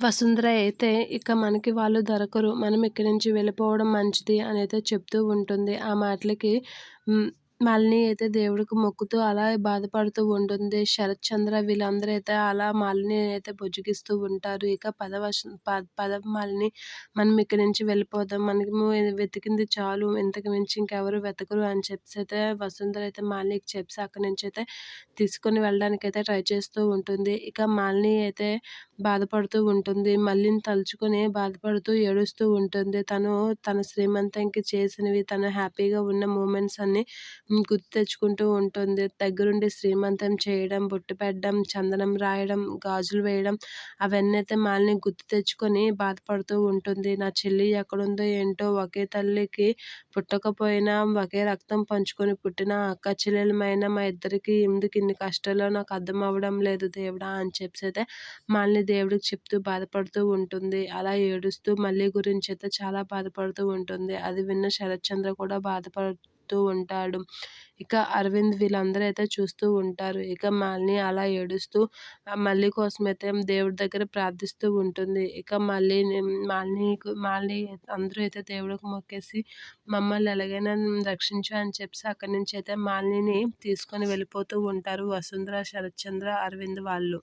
వసుంధర అయితే ఇక మనకి వాళ్ళు దొరకరు. మనం ఇక్కడి నుంచి వెళ్ళిపోవడం మంచిది అని అయితే చెప్తూ ఉంటుంది. ఆ మాటలకి మాలిని అయితే దేవుడికి మొక్కుతూ అలా బాధపడుతూ ఉంటుంది. శరత్ చంద్ర వీళ్ళందరూ అయితే అలా మాలిని అయితే బుజ్జగిస్తూ ఉంటారు. ఇక పదవ పద మాలిని మనం ఇక్కడి నుంచి వెళ్ళిపోదాం. మనము వెతికింది చాలు. ఇంతకు మించి ఇంకెవరు వెతకరు అని చెప్పేసి అయితే వసుంధర అయితే మాలినికి చెప్పేసి అక్కడి నుంచి అయితే తీసుకొని వెళ్ళడానికి అయితే ట్రై చేస్తూ ఉంటుంది. ఇక మాలిని అయితే బాధపడుతూ ఉంటుంది. మళ్ళీని తలుచుకొని బాధపడుతూ ఏడుస్తూ ఉంటుంది. తను తన శ్రీమంతంకి చేసినవి తను హ్యాపీగా ఉన్న మూమెంట్స్ అన్నీ గుర్తు తెచ్చుకుంటూ ఉంటుంది. దగ్గరుండి శ్రీమంతం చేయడం బొట్టు పెట్టడం చందనం రాయడం గాజులు వేయడం అవన్నీ అయితే మాలిని గుర్తు తెచ్చుకొని బాధపడుతూ ఉంటుంది. నా చెల్లి ఎక్కడుందో ఏంటో ఒకే తల్లికి పుట్టకపోయినా ఒకే రక్తం పంచుకొని పుట్టిన అక్క చెల్లెలమైన మా ఇద్దరికి ఎందుకు ఇన్ని కష్టాలు నాకు అర్థం అవ్వడం లేదు దేవుడా అని చెప్పి అయితే మాలిని దేవుడికి చెప్తూ బాధపడుతూ ఉంటుంది. అలా ఏడుస్తూ మళ్ళీ గురించి అయితే చాలా బాధపడుతూ ఉంటుంది. అది విన్న శరత్చంద్ర కూడా బాధపడు చెప్తూ ఉంటాడు. ఇక అరవింద్ వీళ్ళందరూ అయితే చూస్తూ ఉంటారు. ఇక మాలిని అలా ఏడుస్తూ మళ్ళీ కోసం అయితే దేవుడి దగ్గర ప్రార్థిస్తూ ఉంటుంది. ఇక మళ్ళీ మాలిని మాలిని అందరూ అయితే దేవుడికి మొక్కేసి మమ్మల్ని ఎలాగైనా రక్షించు అని చెప్పి అక్కడి నుంచి అయితే మాలిని తీసుకొని వెళ్ళిపోతూ ఉంటారు వసుంధర శరత్చంద్ర అరవింద్ వాళ్ళు.